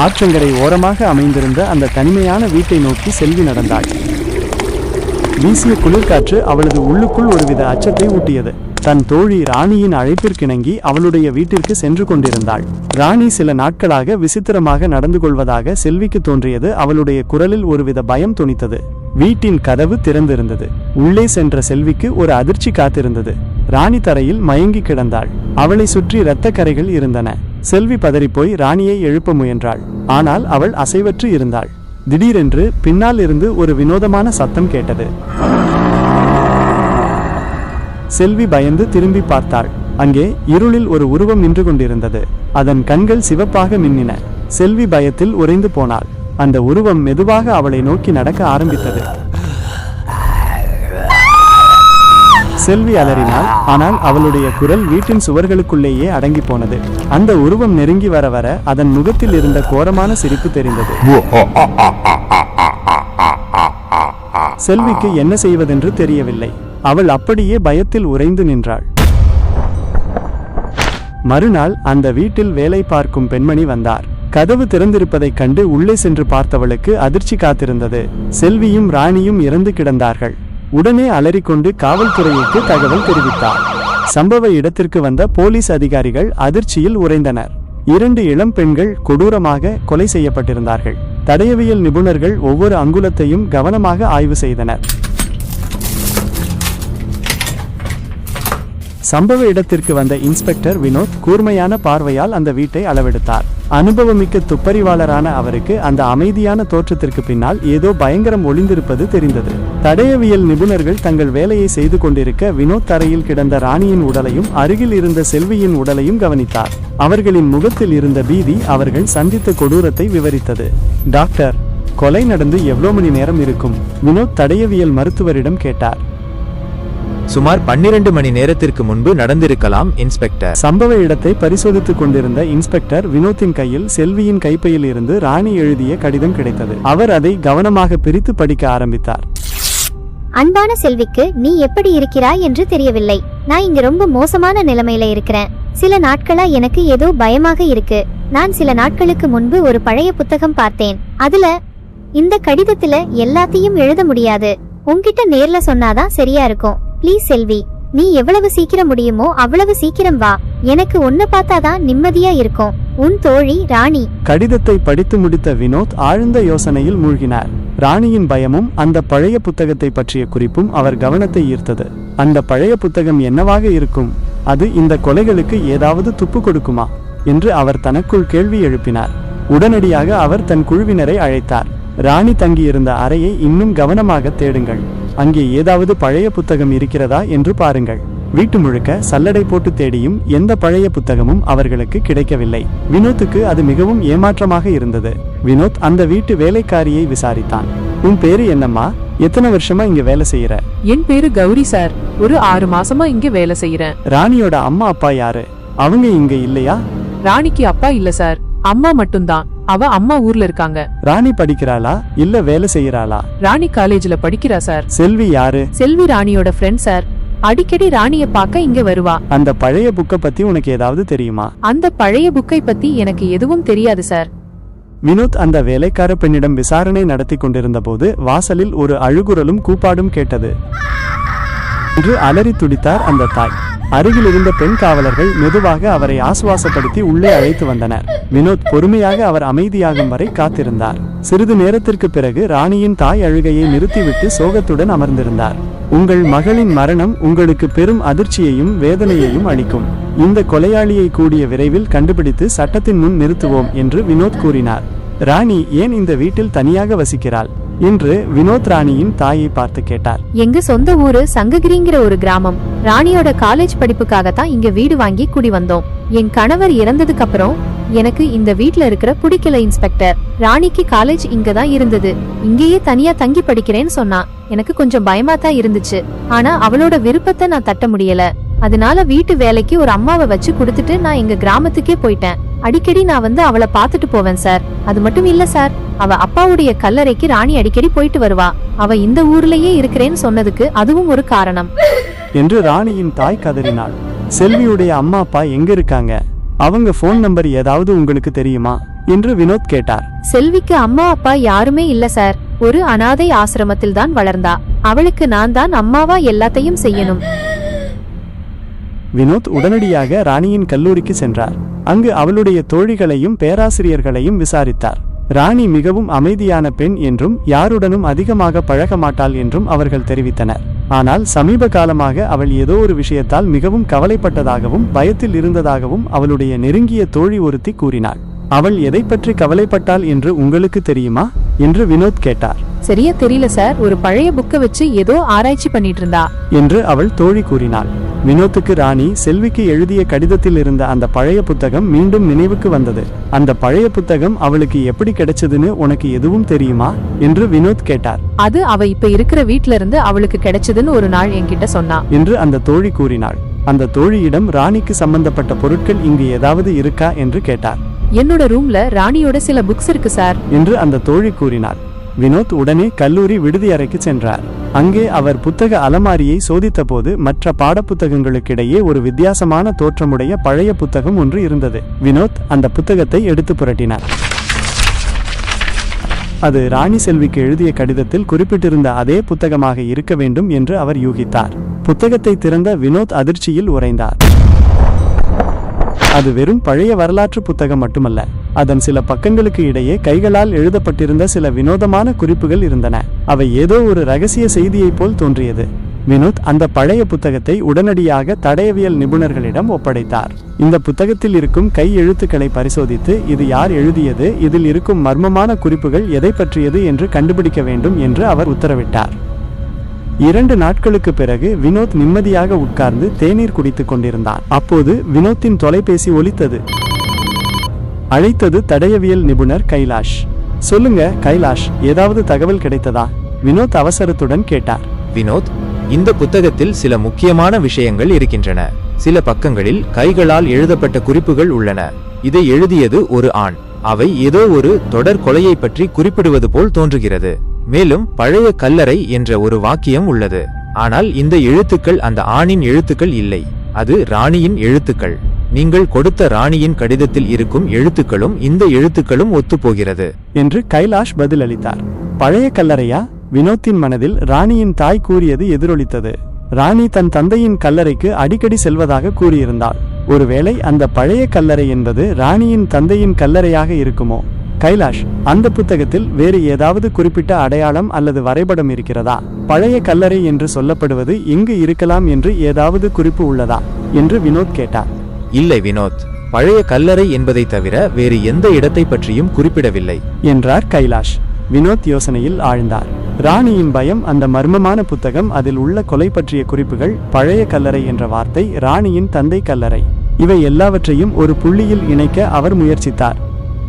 ஆற்றங்கரை ஓரமாக அமைந்திருந்த அந்த தனிமையான வீட்டை நோக்கி செல்வி நடந்தாள். வீசிய குளிர்காற்று அவளது உள்ளுக்குள் ஒருவித அச்சத்தை ஊட்டியது. தன் தோழி ராணியின் அழைப்பிற்கிணங்கி அவளுடைய வீட்டிற்கு சென்று கொண்டிருந்தாள். ராணி சில நாட்களாக விசித்திரமாக நடந்து கொள்வதாக செல்விக்கு தோன்றியது அவளுடைய குரலில் ஒருவித பயம் துணித்தது. வீட்டின் கதவு திறந்திருந்தது. உள்ளே சென்ற செல்விக்கு ஒரு அதிர்ச்சி காத்திருந்தது. ராணி தரையில் மயங்கி கிடந்தாள். அவளை சுற்றி இரத்த கரைகள் இருந்தன. செல்வி பதறிப்போய் ராணியை எழுப்ப முயன்றாள். ஆனால் அவள் அசைவற்று இருந்தாள். திடீரென்று பின்னால் இருந்து ஒரு வினோதமான சத்தம் கேட்டது. செல்வி பயந்து திரும்பி பார்த்தாள். அங்கே இருளில் ஒரு உருவம் நின்று கொண்டிருந்தது. அதன் கண்கள் சிவப்பாக மின்னின. செல்வி பயத்தில் உறைந்து போனாள். அந்த உருவம் மெதுவாக அவளை நோக்கி நடக்க ஆரம்பித்தது. செல்வி அலறினாள். ஆனால் அவளுடைய குரல் வீட்டின் சுவர்களுக்குள்ளேயே அடங்கி போனது. அந்த உருவம் நெருங்கி வர வர அதன் முகத்தில் இருந்த கோரமான சிரிப்பு தெரிந்தது. செல்விக்கு என்ன செய்வதென்று தெரியவில்லை. அவள் அப்படியே பயத்தில் உறைந்து நின்றாள். மறுநாள் அந்த வீட்டில் வேலை பார்க்கும் பெண்மணி வந்தார். கதவு திறந்திருப்பதைக் கண்டு உள்ளே சென்று பார்த்தவளுக்கு அதிர்ச்சி காத்திருந்தது. செல்வியும் ராணியும் இறந்து கிடந்தார்கள். உடனே அலறிக்கொண்டு காவல்துறையிற்கு தகவல் தெரிவித்தார். சம்பவ இடத்திற்கு வந்த போலீஸ் அதிகாரிகள் அதிர்ச்சியில் உறைந்தனர். இரண்டு இளம் பெண்கள் கொடூரமாக கொலை செய்யப்பட்டிருந்தார்கள். தடயவியல் நிபுணர்கள் ஒவ்வொரு அங்குலத்தையும் கவனமாக ஆய்வு செய்தனர். சம்பவ இடத்திற்கு வந்த இன்ஸ்பெக்டர் வினோத் கூர்மையான பார்வையால் அந்த வீட்டை அளவெடுத்தார். அனுபவமிக்க துப்பறிவாளரான அவருக்கு அந்த அமைதியான தோற்றத்திற்கு பின்னால் ஏதோ பயங்கரம் ஒளிந்திருப்பது தெரிந்தது. தடயவியல் நிபுணர்கள் தங்கள் வேலையை செய்து கொண்டிருக்க வினோத் தரையில் கிடந்த ராணியின் உடலையும் அருகில் இருந்த செல்வியின் உடலையும் கவனித்தார். அவர்களின் முகத்தில் இருந்த பீதி அவர்கள் சந்தித்த கொடூரத்தை விவரித்தது. டாக்டர் கொலை நடந்து எவ்வளவு மணி நேரம் இருக்கும்? வினோத் தடயவியல் மருத்துவரிடம் கேட்டார். சுமார் பன்னிரண்டு மணி நேரத்திற்கு முன்பு நடந்திருக்கலாம் இன்ஸ்பெக்டர். சம்பவ இடத்தை பரிசோதித்துக் கொண்டிருந்த இன்ஸ்பெக்டர் வினோத்தின் கையில் செல்வியின் கைப்பையில் இருந்து ராணி எழுதிய கடிதம் கிடைத்தது. அவர் அதை கவனமாக பிரித்து படிக்க ஆரம்பித்தார். அன்பான செல்விக்கு நீ எப்படி இருக்கிறாய் என்று தெரியவில்லை. நான் இங்க ரொம்ப மோசமான நிலைமையில இருக்கிறேன். சில நாட்களா எனக்கு ஏதோ பயமாக இருக்கு. நான் சில நாட்களுக்கு முன்பு ஒரு பழைய புத்தகம் பார்த்தேன். அதுல இந்த கடிதத்துல எல்லாத்தையும் எழுத முடியாது. உன்கிட்ட நேர்ல சொன்னாதான் சரியா இருக்கும். ப்ளீஸ் செல்வி நீ எவ்வளவு சீக்கிரம் முடியுமோ அவ்வளவு சீக்கிரம் வா. எனக்கு உன்னை பார்த்தாதான் நிம்மதியா இருக்கும். உன் தோழி ராணி. கடிதத்தை படித்து முடித்த வினோத் ஆழ்ந்த யோசனையில் மூழ்கினார். ராணியின் பயமும் அந்த பழைய புத்தகத்தை பற்றிய குறிப்பும் அவர் கவனத்தை ஈர்த்தது. அந்த பழைய புத்தகம் என்னவாக இருக்கும்? அது இந்த கொலைகளுக்கு ஏதாவது துப்பு கொடுக்குமா? என்று அவர் தனக்குள் கேள்வி எழுப்பினார். உடனடியாக அவர் தன் குழுவினரை அழைத்தார். ராணி தங்கியிருந்த அறையை இன்னும் கவனமாக தேடுங்கள். அங்கே ஏதாவது பழைய புத்தகம் இருக்கிறதா என்று பாருங்கள். வீட்டு முழுக்க சல்லடை போட்டு தேடியும் எந்த பழைய புத்தகமும் அவர்களுக்கு கிடைக்கவில்லை. வினோத்துக்கு அது மிகவும் ஏமாற்றமாக இருந்தது. வினோத் அந்த வீட்டு வேலைக்காரியை விசாரித்தான். உன் பேரு என்னம்மா? எத்தனை வருஷமா இங்க வேலை செய்யற என் பேரு கௌரி சார். ஒரு ஆறு மாசமா இங்க வேலை செய்யறேன் ராணியோட அம்மா அப்பா யாரு? அவங்க இங்க இல்லையா? ராணிக்கு அப்பா இல்ல சார். அம்மா மட்டும்தான். அவ அம்மா ஊர்ல இருக்காங்க. ராணி படிக்கிறாளா? இல்ல வேலை செய்யறாளா? ராணி காலேஜ்ல படிக்கிறா சார். செல்வி யாரு? செல்வி ராணியோட ஃப்ரெண்ட் சார். அடிக்கடி ராணிய பார்க்க இங்க வருவா. அந்த பழைய புக்கை பத்தி உனக்கு ஏதாவது தெரியுமா? அந்த பழைய புக்கை பத்தி எனக்கு எதுவும் தெரியாது சார். வினோத் அந்த வேலைக்கார பெண்ணிடம் விசாரணை நடத்தி கொண்டிருந்த போது வாசலில் ஒரு அழுகுரலும் கூப்பாடும் கேட்டது. என்று அலறி துடித்தார் அந்த தாய். அருகில் இருந்த பெண் காவலர்கள் மெதுவாக அவரை ஆசுவாசப்படுத்தி உள்ளே அழைத்து வந்தனர். வினோத் பொறுமையாக அவர் அமைதியாகும் வரை காத்திருந்தார். சிறிது நேரத்திற்கு பிறகு ராணியின் தாய் அழுகையை நிறுத்திவிட்டு சோகத்துடன் அமர்ந்திருந்தார். உங்கள் மகளின் மரணம் உங்களுக்கு பெரும் அதிர்ச்சியையும் வேதனையையும் அளிக்கும். இந்த கொலையாளியை கூடிய விரைவில் கண்டுபிடித்து சட்டத்தின் முன் நிறுத்துவோம் என்று வினோத் கூறினார். ராணி ஏன் இந்த வீட்டில் தனியாக வசிக்கிறாள்? என்று வினோத் ராணியின் தாயை பார்த்து கேட்டார். எங்க சொந்த ஊரு சங்ககிரிங்கிற ஒரு கிராமம். ராணியோட காலேஜ் படிப்புக்காக தான் இங்க வீடு வாங்கி குடி வந்தோம். என் கணவர் இறந்ததுக்கு அப்புறம் எனக்கு இந்த வீட்ல இருக்கிற பிடிக்கல இன்ஸ்பெக்டர் ராணிக்கு காலேஜ் இங்க தான் இருந்தது. இங்கேயே தனியா தங்கி படிக்கிறேன்னு சொன்னா எனக்கு கொஞ்சம் பயமா தான் இருந்துச்சு. ஆனா அவளோட விருப்பத்தை நான் தட்ட முடியல. அதனால வீட்டு வேலைக்கு ஒரு அம்மாவை வச்சு கொடுத்துட்டு நான் எங்க கிராமத்துக்கே போயிட்டேன். அடிக்கடி நான் வந்து அவளை பார்த்துட்டு போவேன் சார். அது மட்டும் இல்ல சார். அவ அப்பாவுடைய கல்லறைக்கு ராணி அடிக்கடி போயிட்டு வருவா. அவ இந்த ஊர்லயே இருக்கிறேன்னு சொன்னதுக்கு அதுவும் ஒரு காரணம். என்று ராணியின் தாய் கதறினாள். செல்வியுடைய அம்மா அப்பா எங்க இருக்காங்க? அவங்க ஃபோன் நம்பர் ஏதாவது உங்களுக்கு தெரியுமா? என்று வினோத் கேட்டார். செல்விக்கு அம்மா அப்பா யாருமே இல்ல சார். ஒரு அனாதை ஆசிரமத்தில் தான் வளர்ந்தா. அவளுக்கு நான் தான் அம்மாவா எல்லாத்தையும் செய்யணும். வினோத் உடனடியாக ராணியின் கல்லூரிக்கு சென்றார். அங்கு அவளுடைய தோழிகளையும் பேராசிரியர்களையும் விசாரித்தார். ராணி மிகவும் அமைதியான பெண் என்றும் யாருடனும் அதிகமாக பழக மாட்டாள் என்றும் அவர்கள் தெரிவித்தனர். ஆனால் சமீப காலமாக அவள் ஏதோ ஒரு விஷயத்தால் மிகவும் கவலைப்பட்டதாகவும் பயத்தில் இருந்ததாகவும் அவளுடைய நெருங்கிய தோழி ஒருத்தி கூறினாள். அவள் எதை பற்றி கவலைப்பட்டாள் என்று உங்களுக்கு தெரியுமா? என்று வினோத் கேட்டார். சரியா தெரியல சார். ஒரு பழைய புக்கை வச்சு ஏதோ ஆராய்ச்சி பண்ணிட்டு இருந்தா. என்று அவள் தோழி கூறினாள். வினோத்துக்கு ராணி செல்விக்கு எழுதிய கடிதத்தில் இருந்த அந்த பழைய புத்தகம் மீண்டும் நினைவுக்கு வந்தது. அந்த பழைய புத்தகம் அவளுக்கு எப்படி கிடைச்சதுன்னு உனக்கு எதுவும் தெரியுமா? என்று வினோத் கேட்டார். அது அவ இப்ப இருக்கிற வீட்ல இருந்து அவளுக்கு கிடைச்சதுன்னு ஒரு நாள் என்கிட்ட சொன்னா. என்று அந்த தோழி கூறினாள். அந்த தோழியிடம் ராணிக்கு சம்பந்தப்பட்ட பொருட்கள் இங்கு ஏதாவது இருக்கா? என்று கேட்டார். என்னோட ரூம்ல ராணியோட சில புக்ஸ் இருக்கு சார். என்று அந்த தோழி கூறினாள். வினோத் உடனே கல்லூரி விடுதி அறைக்கு சென்றார். அங்கே அவர் புத்தக அலமாரியை சோதித்தபோது மற்ற பாடப்புத்தகங்களுக்கிடையே ஒரு வித்தியாசமான தோற்றமுடைய பழைய புத்தகம் ஒன்று இருந்தது. வினோத் அந்த புத்தகத்தை எடுத்து புரட்டினார். அது ராணி செல்விக்கு எழுதிய கடிதத்தில் குறிப்பிட்டிருந்த அதே புத்தகமாக இருக்க வேண்டும் என்று அவர் யூகித்தார். புத்தகத்தை திறந்த வினோத் அதிர்ச்சியில் உறைந்தார். அது வெறும் பழைய வரலாற்று புத்தகம் மட்டுமல்ல அதன் சில பக்கங்களுக்கு இடையே கைகளால் எழுதப்பட்டிருந்த சில வினோதமான குறிப்புகள் இருந்தன. அவை ஏதோ ஒரு ரகசிய செய்தியைப் போல் தோன்றியது. வினோத் அந்த பழைய புத்தகத்தை உடனடியாக தடயவியல் நிபுணர்களிடம் ஒப்படைத்தார். இந்த புத்தகத்தில் இருக்கும் கை எழுத்துக்களை பரிசோதித்து இது யார் எழுதியது இதில் இருக்கும் மர்மமான குறிப்புகள் எதை பற்றியது என்று கண்டுபிடிக்க வேண்டும் என்று அவர் உத்தரவிட்டார். இரண்டு நாட்களுக்கு பிறகு வினோத் நிம்மதியாக உட்கார்ந்து தேநீர் குடித்துக் கொண்டிருந்தான். அப்போது வினோத்தின் தொலைபேசி ஒலித்தது. அழைத்தது தடயவியல் நிபுணர் கைலாஷ். சொல்லுங்க கைலாஷ் ஏதாவது தகவல் கிடைத்ததா? வினோத் அவசரத்துடன் கேட்டார். வினோத் இந்த புத்தகத்தில் சில முக்கியமான விஷயங்கள் இருக்கின்றன. சில பக்கங்களில் கைகளால் எழுதப்பட்ட குறிப்புகள் உள்ளன. இதை எழுதியது ஒரு ஆண். அவை ஏதோ ஒரு தொடர் கொலையை பற்றி குறிப்பிடுவது போல் தோன்றுகிறது. மேலும் பழைய கல்லறை என்ற ஒரு வாக்கியம் உள்ளது. ஆனால் இந்த எழுத்துக்கள் அந்த ஆணின் எழுத்துக்கள் இல்லை. அது ராணியின் எழுத்துக்கள். நீங்கள் கொடுத்த ராணியின் கடிதத்தில் இருக்கும் எழுத்துக்களும் இந்த எழுத்துக்களும் ஒத்துப்போகிறது. என்று கைலாஷ் பதிலளித்தார். பழைய கல்லறையா? வினோத்தின் மனதில் ராணியின் தாய் கூறியது எதிரொலித்தது. ராணி தன் தந்தையின் கல்லறைக்கு அடிக்கடி செல்வதாக கூறியிருந்தாள். ஒருவேளை அந்த பழைய கல்லறை என்பது ராணியின் தந்தையின் கல்லறையாக இருக்குமோ? கைலாஷ் அந்த புத்தகத்தில் வேறு ஏதாவது குறிப்பிட்ட அடையாளம் அல்லது வரைபடம் இருக்கிறதா? பழைய கல்லறை என்று சொல்லப்படுவது எங்கு இருக்கலாம் என்று ஏதாவது குறிப்பு உள்ளதா? என்று வினோத் கேட்டார் இல்லை வினோத் பழைய கல்லறை என்பதை தவிர வேறு எந்த இடத்தை பற்றியும் குறிப்பிடவில்லை. என்றார் கைலாஷ். வினோத் யோசனையில் ஆழ்ந்தார். ராணியின் பயம் அந்த மர்மமான புத்தகம் அதில் உள்ள கொலை பற்றிய குறிப்புகள் பழைய கல்லறை என்ற வார்த்தை ராணியின் தந்தை கல்லறை. இவை எல்லாவற்றையும் ஒரு புள்ளியில் இணைக்க அவர் முயற்சித்தார்.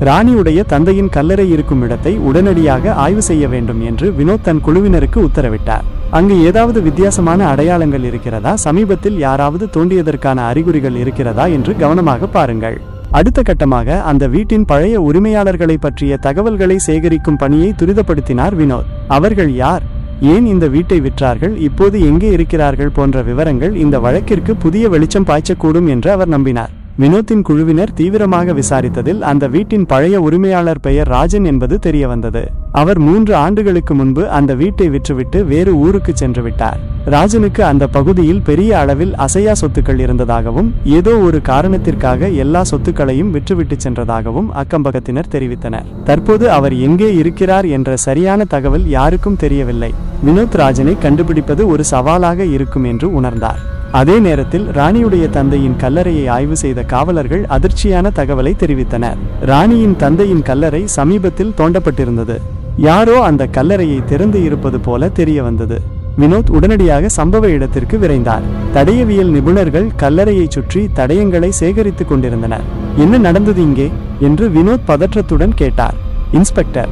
ராணியுடைய தந்தையின் கல்லறை இருக்கும் இடத்தை உடனடியாக ஆய்வு செய்ய வேண்டும் என்று வினோத் தன் குழுவினருக்கு உத்தரவிட்டார். அங்கு ஏதாவது வித்தியாசமான அடையாளங்கள் இருக்கிறதா? சமீபத்தில் யாராவது தோண்டியதற்கான அறிகுறிகள் இருக்கிறதா என்று கவனமாக பாருங்கள். அடுத்த கட்டமாக அந்த வீட்டின் பழைய உரிமையாளர்களை பற்றிய தகவல்களை சேகரிக்கும் பணியை துரிதப்படுத்தினார் வினோத். அவர்கள் யார்? ஏன் இந்த வீட்டை விற்றார்கள்? இப்போது எங்கே இருக்கிறார்கள்? போன்ற விவரங்கள் இந்த வழக்கிற்கு புதிய வெளிச்சம் பாய்ச்சக்கூடும் என்று அவர் நம்பினார். வினோத்தின் குழுவினர் தீவிரமாக விசாரித்ததில் அந்த வீட்டின் பழைய உரிமையாளர் பெயர் ராஜன் என்பது தெரிய வந்தது அவர் மூன்று ஆண்டுகளுக்கு முன்பு அந்த வீட்டை விற்றுவிட்டு வேறு ஊருக்கு சென்று விட்டார். ராஜனுக்கு அந்த பகுதியில் பெரிய அளவில் அசையா சொத்துக்கள் இருந்ததாகவும் ஏதோ ஒரு காரணத்திற்காக எல்லா சொத்துக்களையும் விற்றுவிட்டு சென்றதாகவும் அக்கம்பக்கத்தினர் தெரிவித்தனர். தற்போது அவர் எங்கே இருக்கிறார் என்ற சரியான தகவல் யாருக்கும் தெரியவில்லை. வினோத் ராஜனை கண்டுபிடிப்பது ஒரு சவாலாக இருக்கும் என்று உணர்ந்தார். அதே நேரத்தில் ராணியுடைய தந்தையின் கல்லறையை ஆய்வு செய்த காவலர்கள் அதிர்ச்சியான தகவலை தெரிவித்தனர். ராணியின் தந்தையின் கல்லறை சமீபத்தில் தோண்டப்பட்டிருந்தது. யாரோ அந்த கல்லறையை திறந்து இருப்பது போல தெரிய வந்தது வினோத் உடனடியாக சம்பவ இடத்திற்கு விரைந்தார். தடயவியல் நிபுணர்கள் கல்லறையைச் சுற்றி தடயங்களை சேகரித்துக் கொண்டிருந்தனர். என்ன நடந்தது இங்கே? என்று வினோத் பதற்றத்துடன் கேட்டார். இன்ஸ்பெக்டர்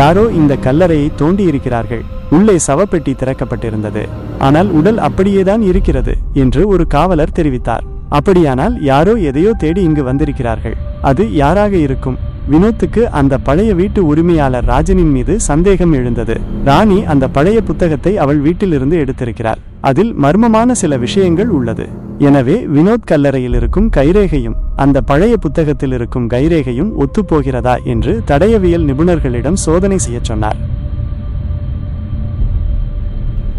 யாரோ இந்த கல்லறையை தோண்டி இருக்கிறார்கள் உள்ளே சவப்பெட்டி திறக்கப்பட்டிருந்தது. ஆனால் உடல் அப்படியேதான் இருக்கிறது என்று ஒரு காவலர் தெரிவித்தார். அப்படியானால் யாரோ எதையோ தேடி இங்கு வந்திருக்கிறார்கள். அது யாராக இருக்கும்? வினோத்துக்கு அந்த பழைய வீட்டு உரிமையாளர் ராஜனின் மீது சந்தேகம் எழுந்தது. ராணி அந்த பழைய புத்தகத்தை அவள் வீட்டிலிருந்து எடுத்திருக்கிறார் அதில் மர்மமான சில விஷயங்கள் உள்ளது. எனவே வினோத் கல்லறையில் இருக்கும் கைரேகையும் அந்த பழைய புத்தகத்தில் இருக்கும் கைரேகையும் ஒத்துப்போகிறதா என்று தடயவியல் நிபுணர்களிடம் சோதனை செய்யச் சொன்னார்.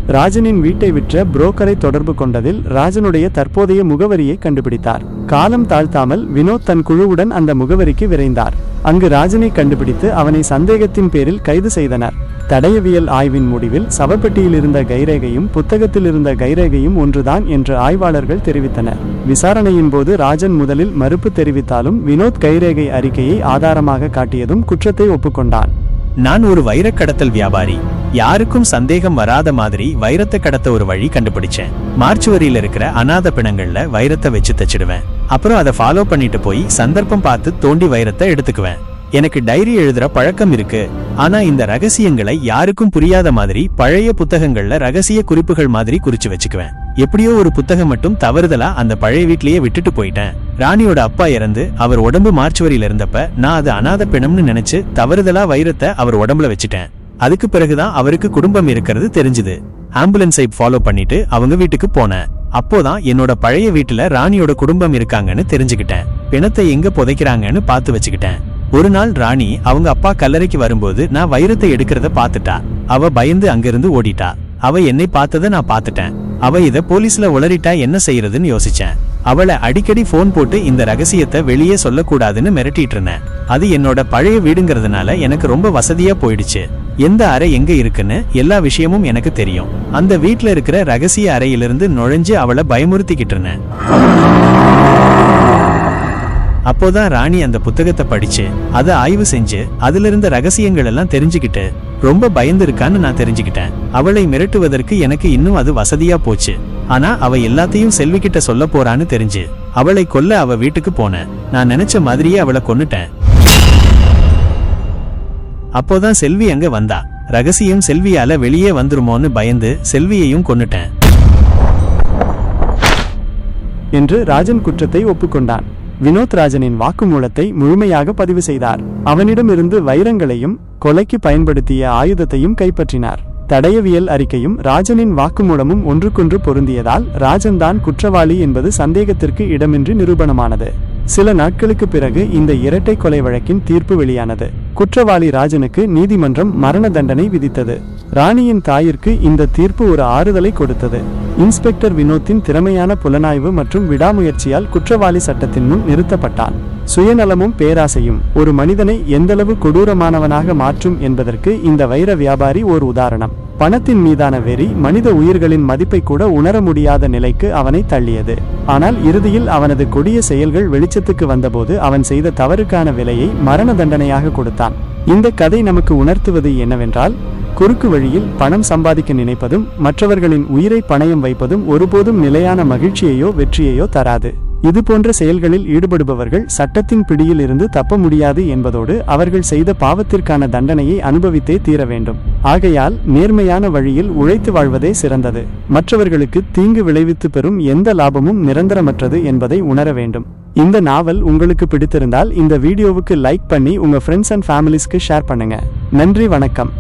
ராஜனின் வீட்டை விற்ற புரோக்கரை தொடர்பு கொண்டதில் ராஜனுடைய தற்போதைய முகவரியை கண்டுபிடித்தார். காலம் தாழ்த்தாமல் வினோத் தன் குழுவுடன் அந்த முகவரிக்கு விரைந்தார். அங்கு ராஜனை கண்டுபிடித்து அவனை சந்தேகத்தின் பேரில் கைது செய்தனர். தடயவியல் ஆய்வின் முடிவில் சவப்பெட்டியில் இருந்த கைரேகையும் புத்தகத்தில் இருந்த கைரேகையும் ஒன்றுதான் என்று ஆய்வாளர்கள் தெரிவித்தனர். விசாரணையின் போது ராஜன் முதலில் மறுப்பு தெரிவித்தாலும் வினோத் கைரேகை அறிக்கையை ஆதாரமாக காட்டியதும் குற்றத்தை ஒப்புக்கொண்டான். நான் ஒரு வைரக் கடத்தல் வியாபாரி. யாருக்கும் சந்தேகம் வராத மாதிரி வைரத்தை கடத்த ஒரு வழி கண்டுபிடிச்சேன். மார்ச்சுவரியில இருக்கிற அநாத பிணங்கள்ல வைரத்தை வச்சு தச்சிடுவேன். அப்புறம் அதை ஃபாலோ பண்ணிட்டு போய் சந்தர்ப்பம் பார்த்து தோண்டி வைரத்தை எடுத்துக்குவேன். எனக்கு டைரி எழுதுற பழக்கம் இருக்கு. ஆனா இந்த ரகசியங்களை யாருக்கும் புரியாத மாதிரி பழைய புத்தகங்கள்ல ரகசிய குறிப்புகள் மாதிரி குறிச்சு வச்சுக்குவேன். எப்படியோ ஒரு புத்தகம் மட்டும் தவறுதலா அந்த பழைய வீட்லயே விட்டுட்டு போயிட்டேன். ராணியோட அப்பா இறந்து அவர் உடம்பு மார்ச் வரியில இருந்தப்ப நான் அது அனாத பிணம்னு நினைச்சு தவறுதலா வைரத்தை அவர் உடம்புல வச்சுட்டேன். அதுக்கு பிறகுதான் அவருக்கு குடும்பம் இருக்கிறது தெரிஞ்சுது. ஆம்புலன்ஸை ஃபாலோ பண்ணிட்டு அவங்க வீட்டுக்கு போனேன். அப்போதான் என்னோட பழைய வீட்டுல ராணியோட குடும்பம் இருக்காங்கன்னு தெரிஞ்சுக்கிட்டேன். பிணத்தை எங்க புதைக்கிறாங்கன்னு பார்த்து வச்சுக்கிட்டேன். ஒரு நாள் ராணி அவங்க அப்பா கல்லறைக்கு வரும்போது நான் வைரத்தை எடுக்கிறத பார்த்துட்டா. அவ பயந்து அங்கிருந்து ஓடிட்டா. அவ என்னை பார்த்ததை நான் பார்த்துட்டேன். அவ இத போலீஸ்ல உளறிட்டா என்ன செய்யறதுன்னு யோசிச்சேன். அவளை அடிக்கடி ஃபோன் போட்டு இந்த ரகசியத்தை வெளியே சொல்லக்கூடாதுன்னு மிரட்டிட்டு இருந்தேன் அது என்னோட பழைய வீடுங்கிறதுனால எனக்கு ரொம்ப வசதியா போயிடுச்சு. எந்த அறை எங்க இருக்குன்னு எல்லா விஷயமும் எனக்கு தெரியும். அந்த வீட்டில் இருக்கிற ரகசிய அறையிலிருந்து நுழைஞ்சு அவளை பயமுறுத்திக்கிட்டு இருந்தேன் அப்போதான் ராணி அந்த புத்தகத்தை படிச்சு அதை ஆய்வு செஞ்சு அதுல இருந்த ரகசியங்கள் எல்லாம் தெரிஞ்சுக்கிட்டு ரொம்ப பயந்துருக்கான்னு நான் தெரிஞ்சுக்கிட்டேன். அவளை மிரட்டுவதற்கு எனக்கு இன்னும் அது வசதியா போச்சு. ஆனா அவ எல்லாத்தையும் செல்வி கிட்ட சொல்ல போறான்னு தெரிஞ்சு அவளை கொல்ல அவ வீட்டுக்கு போனேன். நான் நினைச்ச மாதிரியே அவளை கொன்னுட்டேன். அப்போதான் செல்வி அங்க வந்தா. ரகசியம் செல்வியால வெளியே வந்துருமோன்னு பயந்து செல்வியையும் கொன்னுட்டேன். என்று ராஜன் குற்றத்தை ஒப்புக்கொண்டான். வினோத் ராஜனின் வாக்குமூலத்தை முழுமையாக பதிவு செய்தார். அவனிடமிருந்து வைரங்களையும் கொலைக்கு பயன்படுத்திய ஆயுதத்தையும் கைப்பற்றினார். தடயவியல் அறிக்கையும் ராஜனின் வாக்குமூலமும் ஒன்றுக்கொன்று பொருந்தியதால் ராஜன்தான் குற்றவாளி என்பது சந்தேகத்திற்கு இடமின்றி நிரூபணமானது. சில நாட்களுக்கு பிறகு இந்த இரட்டை கொலை வழக்கின் தீர்ப்பு வெளியானது. குற்றவாளி ராஜனுக்கு நீதிமன்றம் மரண தண்டனை விதித்தது. ராணியின் தாயிற்கு இந்த தீர்ப்பு ஒரு ஆறுதலை கொடுத்தது. இன்ஸ்பெக்டர் வினோத்தின் திறமையான புலனாய்வு மற்றும் விடாமுயற்சியால் குற்றவாளி சட்டத்தின் முன் நிறுத்தப்பட்டான். சுயநலமும் பேராசையும் ஒரு மனிதனை எந்தளவு கொடூரமானவனாக மாற்றும் என்பதற்கு இந்த வைர வியாபாரி ஓர் உதாரணம். பணத்தின் மீதான வெறி மனித உயிர்களின் மதிப்பை கூட உணர முடியாத நிலைக்கு அவனை தள்ளியது. ஆனால் இறுதியில் அவனது கொடிய செயல்கள் வெளிச்சத்துக்கு வந்தபோது அவன் செய்த தவறுக்கான விலையை மரண தண்டனையாக கொடுத்தான். இந்த கதை நமக்கு உணர்த்துவது என்னவென்றால் குறுக்கு வழியில் பணம் சம்பாதிக்க நினைப்பதும் மற்றவர்களின் உயிரை பணயம் வைப்பதும் ஒருபோதும் நிலையான மகிழ்ச்சியையோ வெற்றியையோ தராது. இது போன்ற செயல்களில் ஈடுபடுபவர்கள் சட்டத்தின் பிடியில் இருந்து தப்ப முடியாது என்பதோடு அவர்கள் செய்த பாவத்திற்கான தண்டனையை அனுபவித்தே தீர வேண்டும். ஆகையால் நேர்மையான வழியில் உழைத்து வாழ்வதே சிறந்தது. மற்றவர்களுக்கு தீங்கு விளைவித்து பெறும் எந்த லாபமும் நிரந்தரமற்றது என்பதை உணர வேண்டும். இந்த நாவல் உங்களுக்கு பிடித்திருந்தால் இந்த வீடியோவுக்கு லைக் பண்ணி உங்க ஃப்ரெண்ட்ஸ் அண்ட் ஃபேமிலிஸ்க்கு ஷேர் பண்ணுங்க. நன்றி வணக்கம்.